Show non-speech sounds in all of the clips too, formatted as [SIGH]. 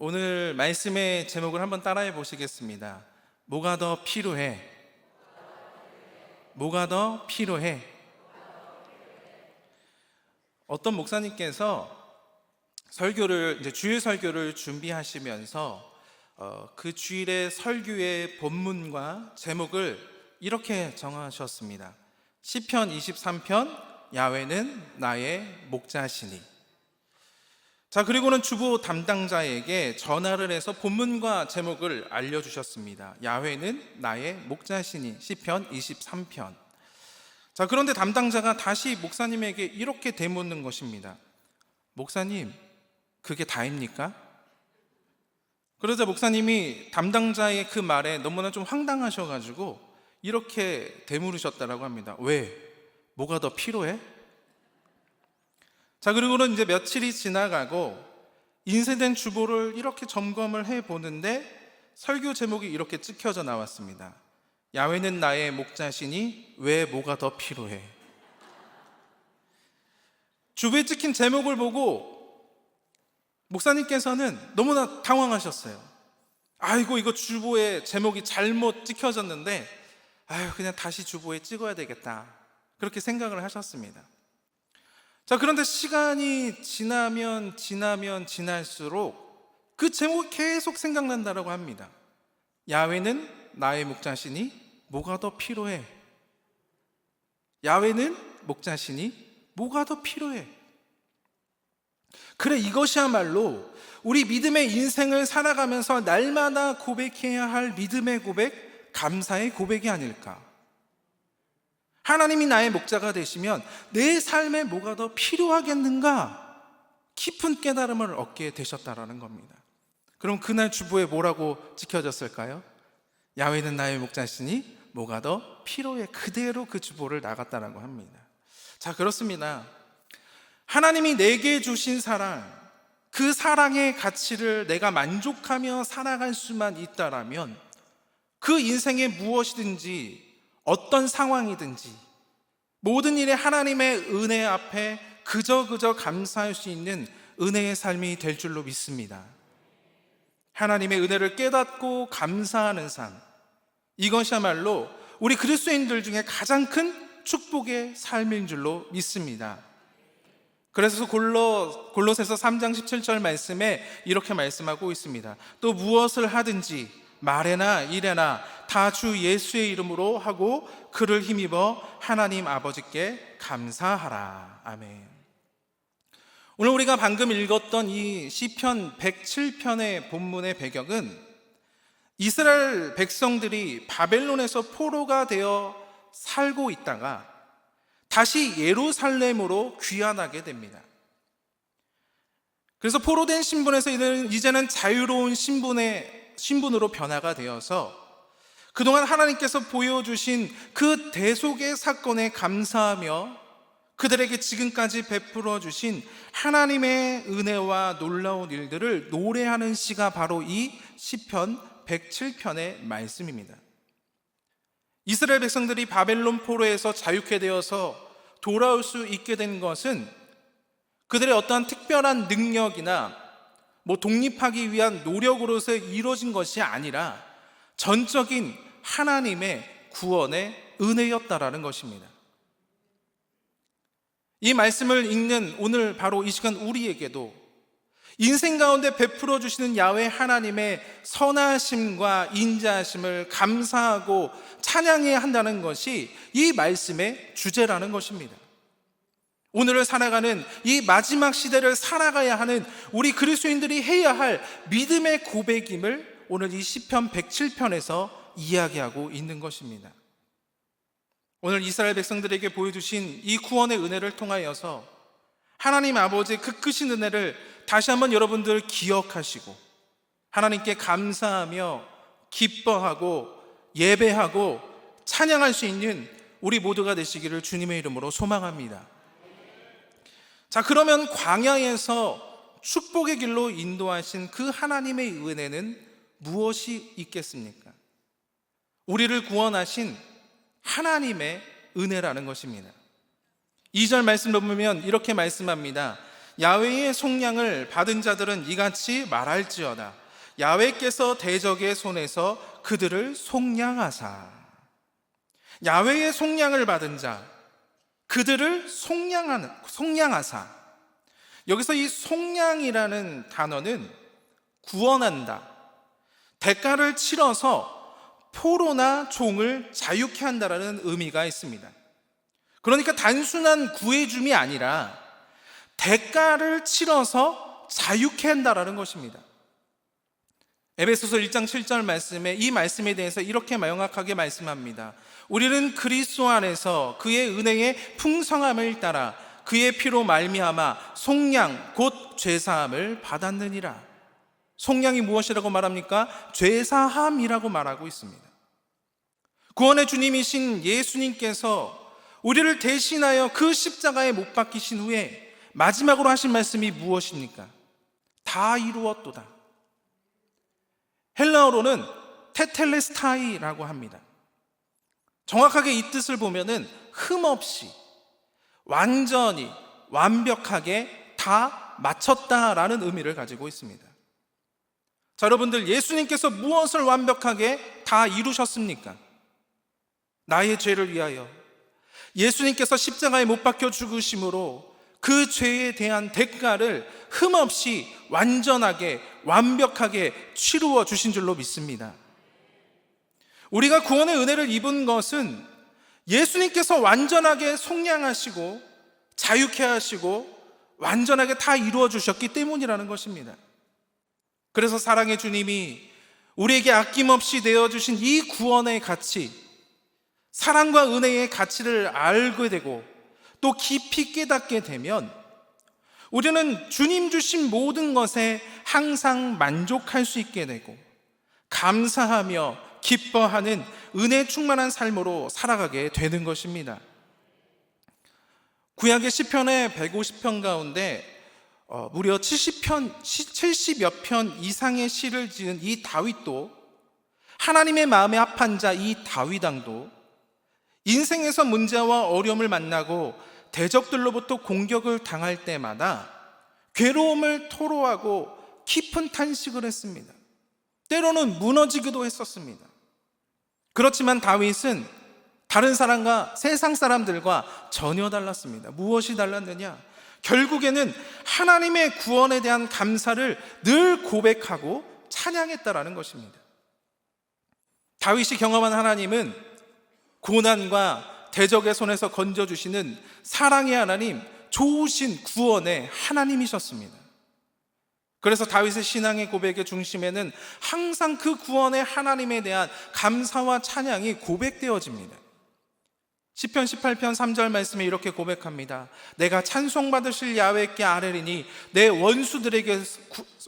오늘 말씀의 제목을 한번 따라해 보시겠습니다. 뭐가 더 필요해? 뭐가 더 필요해? 어떤 목사님께서 설교를 이제 주일 설교를 준비하시면서 어, 그 주일의 설교의 본문과 제목을 이렇게 정하셨습니다. 시편 23편 야외는 나의 목자시니. 자, 그리고는 주보 담당자에게 전화를 해서 본문과 제목을 알려 주셨습니다. 야외는 나의 목자시니 시편 23편. 자, 그런데 담당자가 다시 목사님에게 이렇게 되묻는 것입니다. 목사님, 그게 다입니까? 그러자 목사님이 담당자의 그 말에 너무나 좀 황당하셔가지고 이렇게 되물으셨다라고 합니다. 왜? 뭐가 더 필요해? 자, 그리고는 이제 며칠이 지나가고 인쇄된 주보를 이렇게 점검을 해 보는데 설교 제목이 이렇게 찍혀져 나왔습니다. 야외는 나의 목자시니 왜 뭐가 더 필요해? 주부에 찍힌 제목을 보고 목사님께서는 너무나 당황하셨어요. 아이고 이거 주보에 제목이 잘못 찍혀졌는데 아유 그냥 다시 주보에 찍어야 되겠다. 그렇게 생각을 하셨습니다. 자, 그런데 시간이 지나면 지나면 지날수록 그 제목이 계속 생각난다라고 합니다. 야외는 나의 목자시니 뭐가 더 필요해? 야외는 목자시니 뭐가 더 필요해? 그래 이것이야말로 우리 믿음의 인생을 살아가면서 날마다 고백해야 할 믿음의 고백, 감사의 고백이 아닐까? 하나님이 나의 목자가 되시면 내 삶에 뭐가 더 필요하겠는가? 깊은 깨달음을 얻게 되셨다라는 겁니다. 그럼 그날 주보에 뭐라고 찍혀졌을까요? 야외는 나의 목자시니 뭐가 더 필요해 그대로 그 주보를 나갔다라고 합니다. 자, 그렇습니다. 하나님이 내게 주신 사랑, 그 사랑의 가치를 내가 만족하며 살아갈 수만 있다라면 그 인생에 무엇이든지 어떤 상황이든지 모든 일에 하나님의 은혜 앞에 그저 그저 감사할 수 있는 은혜의 삶이 될 줄로 믿습니다. 하나님의 은혜를 깨닫고 감사하는 삶. 이것이야말로 우리 그리스도인들 중에 가장 큰 축복의 삶인 줄로 믿습니다. 그래서 골로, 골로새서 3장 17절 말씀에 이렇게 말씀하고 있습니다. 또 무엇을 하든지 말에나 일에나 다 주 예수의 이름으로 하고 그를 힘입어 하나님 아버지께 감사하라. 아멘. 오늘 우리가 방금 읽었던 이 시편 107편의 본문의 배경은 이스라엘 백성들이 바벨론에서 포로가 되어 살고 있다가 다시 예루살렘으로 귀환하게 됩니다. 그래서 포로된 신분에서 이제는 자유로운 신분의 신분으로 변화가 되어서 그동안 하나님께서 보여주신 그 대속의 사건에 감사하며 그들에게 지금까지 베풀어 주신 하나님의 은혜와 놀라운 일들을 노래하는 시가 바로 이 시편 107편의 말씀입니다. 이스라엘 백성들이 바벨론 포로에서 자유케 되어서 돌아올 수 있게 된 것은 그들의 어떠한 특별한 능력이나 뭐 독립하기 위한 노력으로서 이루어진 것이 아니라 전적인 하나님의 구원의 은혜였다라는 것입니다. 이 말씀을 읽는 오늘 바로 이 시간 우리에게도 인생 가운데 베풀어 주시는 야외 하나님의 선하심과 인자하심을 감사하고 찬양해야 한다는 것이 이 말씀의 주제라는 것입니다. 오늘을 살아가는 이 마지막 시대를 살아가야 하는 우리 그리스도인들이 해야 할 믿음의 고백임을 오늘 이 시편 107편에서 이야기하고 있는 것입니다. 오늘 이스라엘 백성들에게 보여주신 이 구원의 은혜를 통하여서 하나님 아버지의 그 크신 은혜를 다시 한번 여러분들 기억하시고 하나님께 감사하며 기뻐하고 예배하고 찬양할 수 있는 우리 모두가 되시기를 주님의 이름으로 소망합니다. 자, 그러면 광야에서 축복의 길로 인도하신 그 하나님의 은혜는 무엇이 있겠습니까? 우리를 구원하신 하나님의 은혜라는 것입니다. 2절 말씀을 보면 이렇게 말씀합니다. 야외의 속량을 받은 자들은 이같이 말할지어다. 야외께서 대적의 손에서 그들을 속량하사. 야외의 속량을 받은 자, 그들을 속량하는, 속량하사. 여기서 이 속량이라는 단어는 구원한다. 대가를 치러서 포로나 종을 자유케 한다라는 의미가 있습니다. 그러니까 단순한 구해줌이 아니라 대가를 치러서 자유케 한다라는 것입니다. 에베소서 1장 7절 말씀에 이 말씀에 대해서 이렇게 명확하게 말씀합니다. 우리는 그리스도 안에서 그의 은혜의 풍성함을 따라 그의 피로 말미암아 속량 곧 죄사함을 받았느니라. 속량이 무엇이라고 말합니까? 죄사함이라고 말하고 있습니다. 구원의 주님이신 예수님께서 우리를 대신하여 그 십자가에 못 박히신 후에 마지막으로 하신 말씀이 무엇입니까? 다 이루었도다. 헬라어로는 테텔레스타이라고 합니다. 정확하게 이 뜻을 보면은 흠 없이 완전히 완벽하게 다 마쳤다라는 의미를 가지고 있습니다. 자, 여러분들 예수님께서 무엇을 완벽하게 다 이루셨습니까? 나의 죄를 위하여 예수님께서 십자가에 못 박혀 죽으심으로 그 죄에 대한 대가를 흠없이 완전하게 완벽하게 치루어 주신 줄로 믿습니다. 우리가 구원의 은혜를 입은 것은 예수님께서 완전하게 속량하시고 자유케 하시고 완전하게 다 이루어 주셨기 때문이라는 것입니다. 그래서 사랑의 주님이 우리에게 아낌없이 내어 주신 이 구원의 가치, 사랑과 은혜의 가치를 알게 되고 또 깊이 깨닫게 되면 우리는 주님 주신 모든 것에 항상 만족할 수 있게 되고 감사하며 기뻐하는 은혜 충만한 삶으로 살아가게 되는 것입니다. 구약의 시편의 150편 가운데 어, 무려 70편, 70여 편 이상의 시를 지은 이 다윗도 하나님의 마음에 합한 자 이 다윗왕도 인생에서 문제와 어려움을 만나고 대적들로부터 공격을 당할 때마다 괴로움을 토로하고 깊은 탄식을 했습니다. 때로는 무너지기도 했었습니다. 그렇지만 다윗은 다른 사람과 세상 사람들과 전혀 달랐습니다. 무엇이 달랐느냐? 결국에는 하나님의 구원에 대한 감사를 늘 고백하고 찬양했다라는 것입니다. 다윗이 경험한 하나님은 고난과 대적의 손에서 건져주시는 사랑의 하나님, 좋으신 구원의 하나님이셨습니다. 그래서 다윗의 신앙의 고백의 중심에는 항상 그 구원의 하나님에 대한 감사와 찬양이 고백되어집니다. 시편 18편 3절 말씀에 이렇게 고백합니다. 내가 찬송받으실 야외께 아뢰리니 내 원수들에게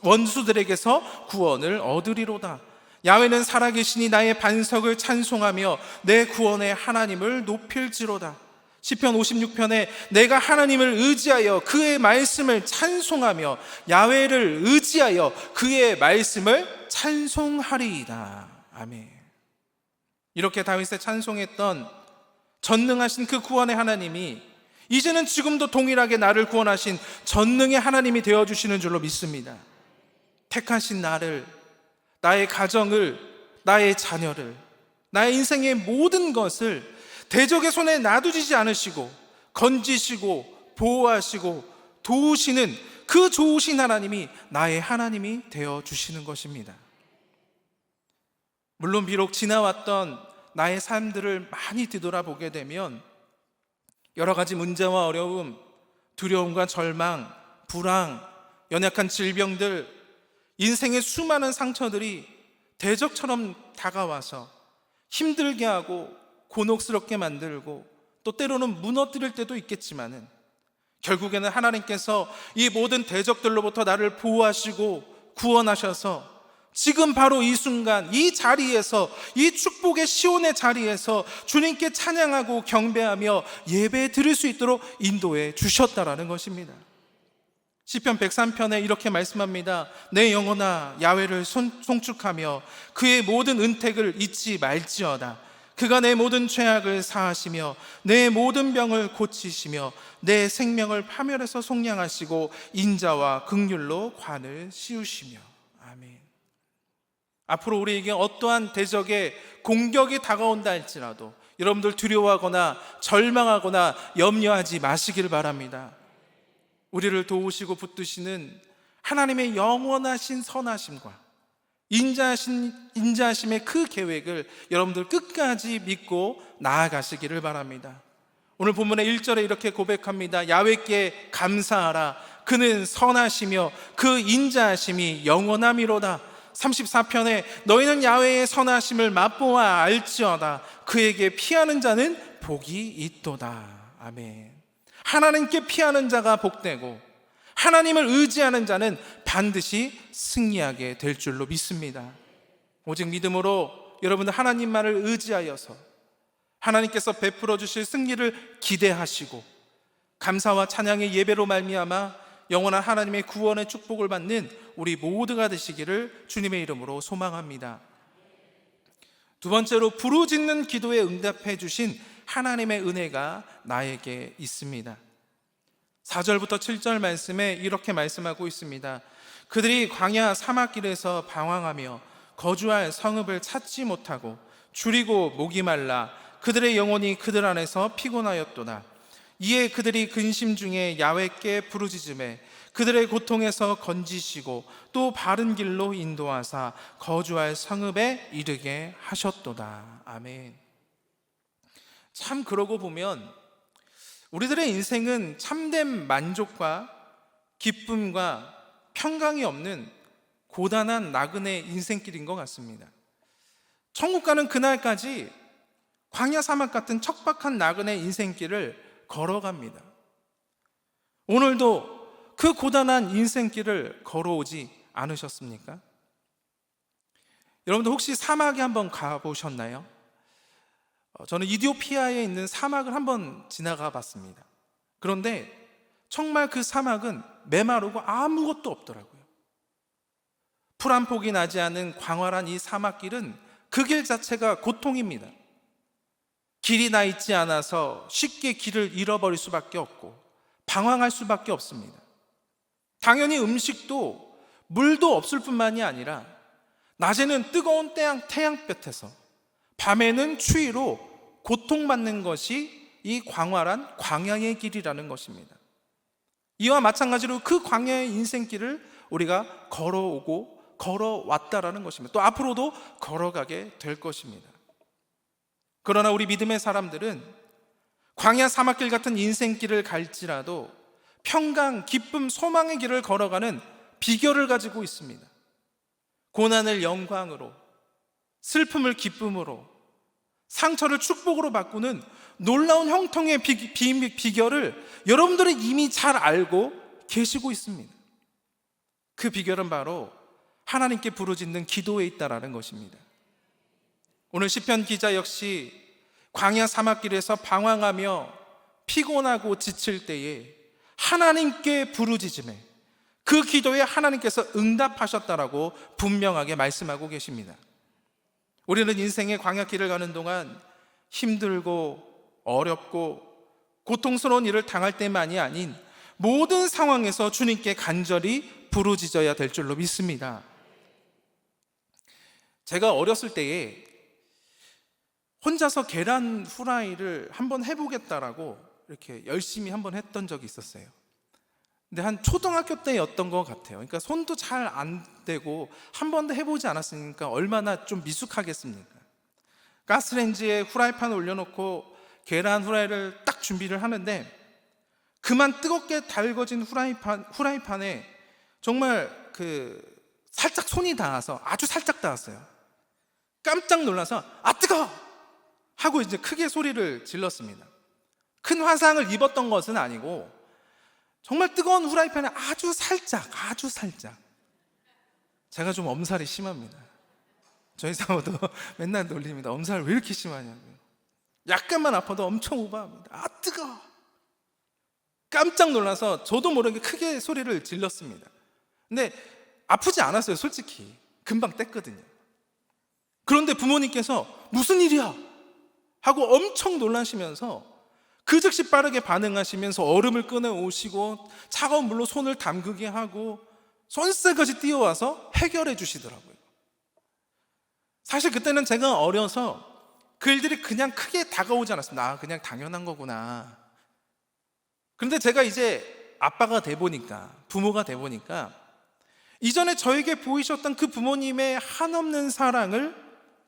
원수들에게서 구원을 얻으리로다. 야외는 살아계시니 나의 반석을 찬송하며 내 구원의 하나님을 높일지로다. 시편 56편에 내가 하나님을 의지하여 그의 말씀을 찬송하며 야외를 의지하여 그의 말씀을 찬송하리이다. 아멘. 이렇게 다윗의 찬송했던 전능하신 그 구원의 하나님이 이제는 지금도 동일하게 나를 구원하신 전능의 하나님이 되어 주시는 줄로 믿습니다. 택하신 나를 나의 가정을 나의 자녀를 나의 인생의 모든 것을 대적의 손에 놔두지 않으시고 건지시고 보호하시고 도우시는 그 좋으신 하나님이 나의 하나님이 되어 주시는 것입니다. 물론 비록 지나왔던 나의 삶들을 많이 뒤돌아보게 되면 여러 가지 문제와 어려움, 두려움과 절망, 불안, 연약한 질병들, 인생의 수많은 상처들이 대적처럼 다가와서 힘들게 하고 곤혹스럽게 만들고 또 때로는 무너뜨릴 때도 있겠지만은 결국에는 하나님께서 이 모든 대적들로부터 나를 보호하시고 구원하셔서 지금 바로 이 순간 이 자리에서 이 축복의 시온의 자리에서 주님께 찬양하고 경배하며 예배 드릴 수 있도록 인도해 주셨다라는 것입니다. 시편 103편에 이렇게 말씀합니다. 내 영혼아 야외를 송축하며 그의 모든 은택을 잊지 말지어다. 그가 내 모든 죄악을 사하시며 내 모든 병을 고치시며 내 생명을 파멸해서 속량하시고 인자와 극률로 관을 씌우시며 아멘. 앞으로 우리에게 어떠한 대적의 공격이 다가온다 할지라도 여러분들 두려워하거나 절망하거나 염려하지 마시길 바랍니다. 우리를 도우시고 붙드시는 하나님의 영원하신 선하심과 인자하신 인자하심의 그 계획을 여러분들 끝까지 믿고 나아가시기를 바랍니다. 오늘 본문의 1절에 이렇게 고백합니다. 야외께 감사하라. 그는 선하시며 그 인자하심이 영원함이로다. 34편에 너희는 야외의 선하심을 맛보아 알지어다. 그에게 피하는 자는 복이 있도다. 아멘. 하나님께 피하는 자가 복되고 하나님을 의지하는 자는 반드시 승리하게 될 줄로 믿습니다. 오직 믿음으로 여러분들 하나님만을 의지하여서 하나님께서 베풀어 주실 승리를 기대하시고 감사와 찬양의 예배로 말미암아 영원한 하나님의 구원의 축복을 받는 우리 모두가 되시기를 주님의 이름으로 소망합니다. 두 번째로 부르짖는 기도에 응답해 주신 하나님의 은혜가 나에게 있습니다. 4절부터 7절 말씀에 이렇게 말씀하고 있습니다. 그들이 광야 사막길에서 방황하며 거주할 성읍을 찾지 못하고 줄이고 목이 말라 그들의 영혼이 그들 안에서 피곤하였도다. 이에 그들이 근심 중에 야외께 부르짖음에 그들의 고통에서 건지시고 또 바른 길로 인도하사 거주할 성읍에 이르게 하셨도다. 아멘. 참 그러고 보면 우리들의 인생은 참된 만족과 기쁨과 평강이 없는 고단한 나그네 인생길인 것 같습니다. 천국 가는 그날까지 광야 사막 같은 척박한 나그네 인생길을 걸어갑니다. 오늘도 그 고단한 인생길을 걸어오지 않으셨습니까? 여러분들 혹시 사막에 한번 가보셨나요? 어, 저는 이디오피아에 있는 사막을 한번 지나가 봤습니다. 그런데 정말 그 사막은 메마르고 아무것도 없더라고요. 풀 한 폭이 나지 않은 광활한 이 사막길은 그 길 자체가 고통입니다. 길이 나 있지 않아서 쉽게 길을 잃어버릴 수밖에 없고 방황할 수밖에 없습니다. 당연히 음식도 물도 없을 뿐만이 아니라 낮에는 뜨거운 태양, 태양볕에서 밤에는 추위로 고통받는 것이 이 광활한 광야의 길이라는 것입니다. 이와 마찬가지로 그 광야의 인생길을 우리가 걸어오고 걸어왔다라는 것입니다. 또 앞으로도 걸어가게 될 것입니다. 그러나 우리 믿음의 사람들은 광야 사막길 같은 인생길을 갈지라도 평강, 기쁨, 소망의 길을 걸어가는 비결을 가지고 있습니다. 고난을 영광으로, 슬픔을 기쁨으로, 상처를 축복으로 바꾸는 놀라운 형통의 비, 비, 비결을 여러분들이 이미 잘 알고 계시고 있습니다. 그 비결은 바로 하나님께 부르짖는 기도에 있다라는 것입니다. 오늘 시편 기자 역시 광야 사막길에서 방황하며 피곤하고 지칠 때에 하나님께 부르짖음에 그 기도에 하나님께서 응답하셨다라고 분명하게 말씀하고 계십니다. 우리는 인생의 광야길을 가는 동안 힘들고 어렵고 고통스러운 일을 당할 때만이 아닌 모든 상황에서 주님께 간절히 부르짖어야 될 줄로 믿습니다. 제가 어렸을 때에 혼자서 계란 후라이를 한번 해보겠다라고 이렇게 열심히 한번 했던 적이 있었어요. 근데 한 초등학교 때였던 것 같아요. 그러니까 손도 잘 안 되고 한 번도 해보지 않았으니까 얼마나 좀 미숙하겠습니까? 가스레인지에 후라이팬 올려놓고 계란 후라이를 딱 준비를 하는데 그만 뜨겁게 달궈진 후라이팬, 후라이팬에 정말 그 살짝 손이 닿아서 아주 살짝 닿았어요. 깜짝 놀라서 아 뜨거! 하고 이제 크게 소리를 질렀습니다. 큰 화상을 입었던 것은 아니고 정말 뜨거운 후라이팬에 아주 살짝, 아주 살짝. 제가 좀 엄살이 심합니다. 저희 사모도 [LAUGHS] 맨날 놀립니다. 엄살 왜 이렇게 심하냐고요. 약간만 아파도 엄청 오버합니다. 아, 뜨거! 깜짝 놀라서 저도 모르게 크게 소리를 질렀습니다. 근데 아프지 않았어요, 솔직히. 금방 뗐거든요. 그런데 부모님께서 무슨 일이야? 하고 엄청 놀라시면서 그 즉시 빠르게 반응하시면서 얼음을 꺼내 오시고 차가운 물로 손을 담그게 하고 손새까지 뛰어와서 해결해 주시더라고요. 사실 그때는 제가 어려서 그 일들이 그냥 크게 다가오지 않았습니다. 아, 그냥 당연한 거구나. 그런데 제가 이제 아빠가 돼 보니까, 부모가 돼 보니까, 이전에 저에게 보이셨던 그 부모님의 한없는 사랑을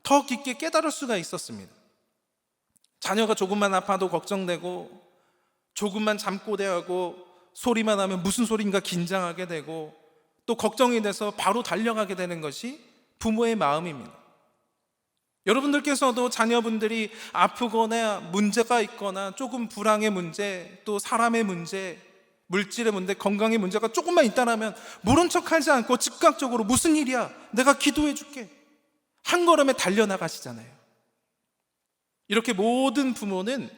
더 깊게 깨달을 수가 있었습니다. 자녀가 조금만 아파도 걱정되고, 조금만 잠꼬대하고, 소리만 하면 무슨 소리인가 긴장하게 되고, 또 걱정이 돼서 바로 달려가게 되는 것이 부모의 마음입니다. 여러분들께서도 자녀분들이 아프거나 문제가 있거나 조금 불황의 문제, 또 사람의 문제, 물질의 문제, 건강의 문제가 조금만 있다라면 모른 척하지 않고 즉각적으로 무슨 일이야? 내가 기도해 줄게. 한 걸음에 달려나가시잖아요. 이렇게 모든 부모는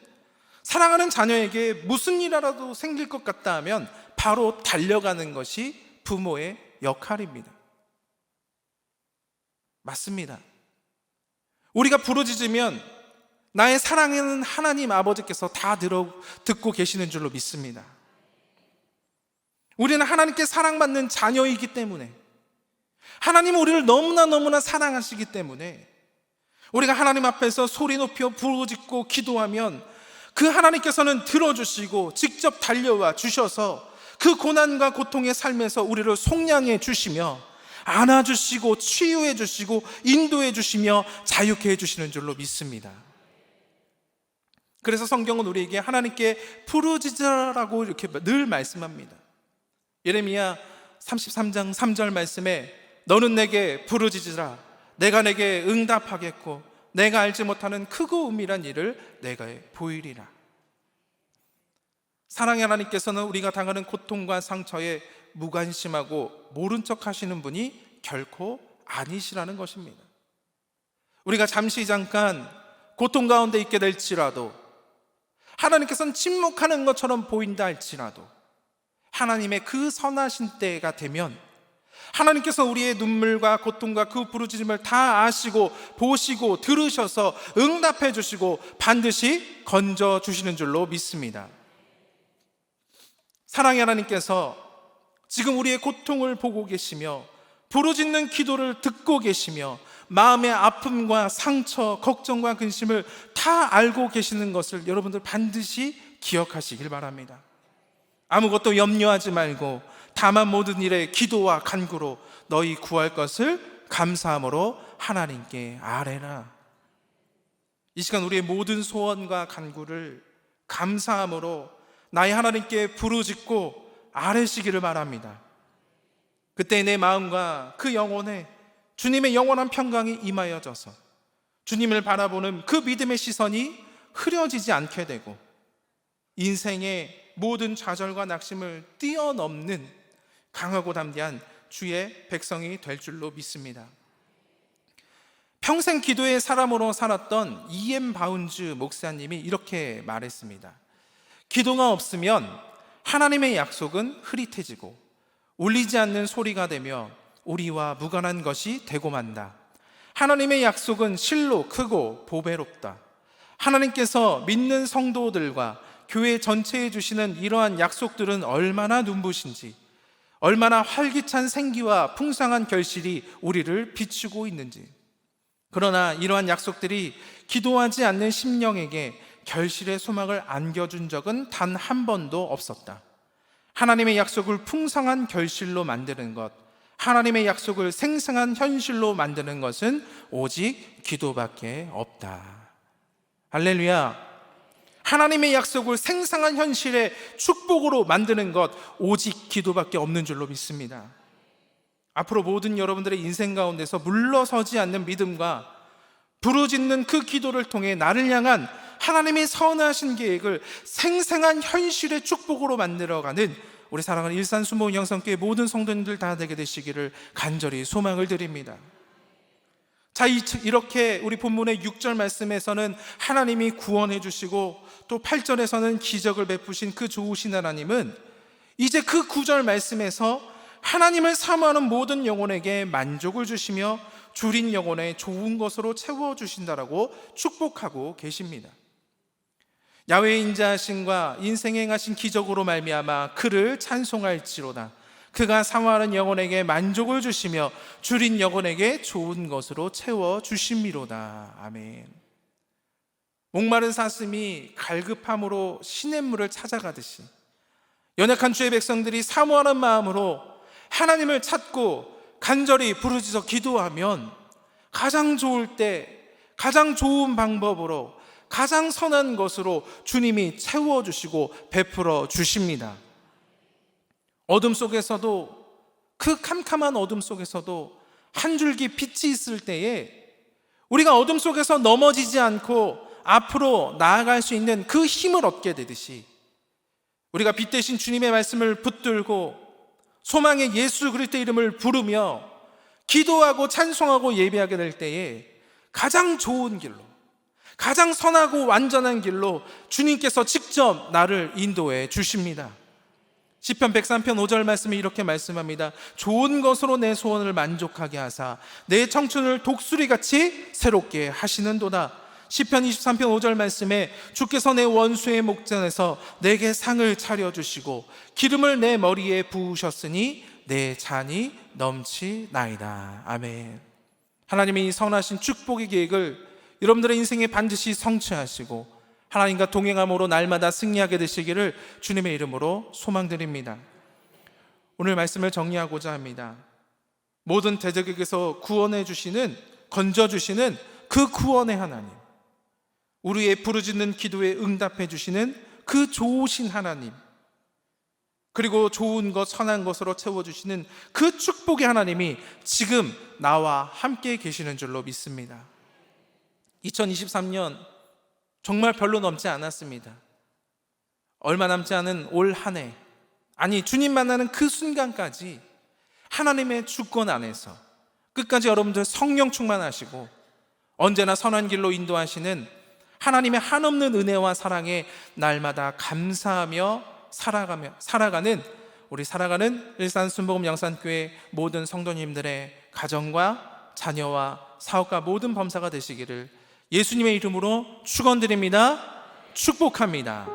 사랑하는 자녀에게 무슨 일이라도 생길 것 같다 하면 바로 달려가는 것이 부모의 역할입니다. 맞습니다. 우리가 부르짖으면 나의 사랑하는 하나님 아버지께서 다 들어, 듣고 계시는 줄로 믿습니다. 우리는 하나님께 사랑받는 자녀이기 때문에 하나님은 우리를 너무나 너무나 사랑하시기 때문에 우리가 하나님 앞에서 소리 높여 부르짖고 기도하면 그 하나님께서는 들어주시고 직접 달려와 주셔서 그 고난과 고통의 삶에서 우리를 속량해 주시며 안아주시고 치유해 주시고 인도해 주시며 자유케 해 주시는 줄로 믿습니다. 그래서 성경은 우리에게 하나님께 부르짖으라고 이렇게 늘 말씀합니다. 예레미야 33장 3절 말씀에 너는 내게 부르짖으라 내가 내게 응답하겠고 내가 알지 못하는 크고 은밀한 일을 내가 보이리라. 사랑의 하나님께서는 우리가 당하는 고통과 상처에 무관심하고 모른 척 하시는 분이 결코 아니시라는 것입니다. 우리가 잠시 잠깐 고통 가운데 있게 될지라도 하나님께서는 침묵하는 것처럼 보인다 할지라도 하나님의 그 선하신 때가 되면 하나님께서 우리의 눈물과 고통과 그 부르짖음을 다 아시고 보시고 들으셔서 응답해 주시고 반드시 건져 주시는 줄로 믿습니다. 사랑의 하나님께서 지금 우리의 고통을 보고 계시며 부르짖는 기도를 듣고 계시며 마음의 아픔과 상처, 걱정과 근심을 다 알고 계시는 것을 여러분들 반드시 기억하시길 바랍니다. 아무것도 염려하지 말고 다만 모든 일에 기도와 간구로 너희 구할 것을 감사함으로 하나님께 아뢰라. 이 시간 우리의 모든 소원과 간구를 감사함으로 나의 하나님께 부르짖고 아뢰시기를 바랍니다. 그때 내 마음과 그 영혼에 주님의 영원한 평강이 임하여져서 주님을 바라보는 그 믿음의 시선이 흐려지지 않게 되고 인생의 모든 좌절과 낙심을 뛰어넘는 강하고 담대한 주의 백성이 될 줄로 믿습니다. 평생 기도의 사람으로 살았던 이엠 바운즈 목사님이 이렇게 말했습니다. 기도가 없으면 하나님의 약속은 흐릿해지고 울리지 않는 소리가 되며 우리와 무관한 것이 되고 만다. 하나님의 약속은 실로 크고 보배롭다. 하나님께서 믿는 성도들과 교회 전체에 주시는 이러한 약속들은 얼마나 눈부신지, 얼마나 활기찬 생기와 풍성한 결실이 우리를 비추고 있는지. 그러나 이러한 약속들이 기도하지 않는 심령에게 결실의 소망을 안겨준 적은 단 한 번도 없었다. 하나님의 약속을 풍성한 결실로 만드는 것, 하나님의 약속을 생생한 현실로 만드는 것은 오직 기도밖에 없다. 할렐루야. 하나님의 약속을 생생한 현실의 축복으로 만드는 것 오직 기도밖에 없는 줄로 믿습니다. 앞으로 모든 여러분들의 인생 가운데서 물러서지 않는 믿음과 부르짖는 그 기도를 통해 나를 향한 하나님의 선하신 계획을 생생한 현실의 축복으로 만들어가는 우리 사랑하는 일산 수모 영성교회 모든 성도님들 다 되게 되시기를 간절히 소망을 드립니다. 자, 이렇게 우리 본문의 6절 말씀에서는 하나님이 구원해 주시고 또 8절에서는 기적을 베푸신 그 좋으신 하나님은 이제 그 9절 말씀에서 하나님을 사모하는 모든 영혼에게 만족을 주시며 줄인 영혼에 좋은 것으로 채워 주신다라고 축복하고 계십니다. 야외 인자하심과 인생에 행하신 기적으로 말미암아 그를 찬송할지로다. 그가 사모하는 영혼에게 만족을 주시며 줄인 영혼에게 좋은 것으로 채워 주심이로다. 아멘. 목마른 사슴이 갈급함으로 시냇물을 찾아가듯이 연약한 주의 백성들이 사모하는 마음으로 하나님을 찾고 간절히 부르짖어 기도하면 가장 좋을 때 가장 좋은 방법으로 가장 선한 것으로 주님이 채워 주시고 베풀어 주십니다. 어둠 속에서도 그 캄캄한 어둠 속에서도 한 줄기 빛이 있을 때에 우리가 어둠 속에서 넘어지지 않고 앞으로 나아갈 수 있는 그 힘을 얻게 되듯이 우리가 빛 대신 주님의 말씀을 붙들고 소망의 예수 그리스도 이름을 부르며 기도하고 찬송하고 예배하게 될 때에 가장 좋은 길로 가장 선하고 완전한 길로 주님께서 직접 나를 인도해 주십니다. 시편 103편 5절 말씀에 이렇게 말씀합니다. 좋은 것으로 내 소원을 만족하게 하사 내 청춘을 독수리같이 새롭게 하시는도다. 시편 23편 5절 말씀에 주께서 내 원수의 목전에서 내게 상을 차려 주시고 기름을 내 머리에 부으셨으니 내 잔이 넘치나이다. 아멘. 하나님의 이 선하신 축복의 계획을 여러분들의 인생에 반드시 성취하시고 하나님과 동행함으로 날마다 승리하게 되시기를 주님의 이름으로 소망드립니다. 오늘 말씀을 정리하고자 합니다. 모든 대적에게서 구원해 주시는 건져 주시는 그 구원의 하나님. 우리의 부르짖는 기도에 응답해 주시는 그 좋으신 하나님. 그리고 좋은 것 선한 것으로 채워 주시는 그 축복의 하나님이 지금 나와 함께 계시는 줄로 믿습니다. 2023년 정말 별로 넘지 않았습니다. 얼마 남지 않은 올 한 해, 아니, 주님 만나는 그 순간까지 하나님의 주권 안에서 끝까지 여러분들 성령 충만하시고 언제나 선한 길로 인도하시는 하나님의 한없는 은혜와 사랑에 날마다 감사하며 살아가며 살아가는 우리 살아가는 일산 순복음 영산교회 모든 성도님들의 가정과 자녀와 사업가 모든 범사가 되시기를 예수님의 이름으로 축원드립니다. 축복합니다.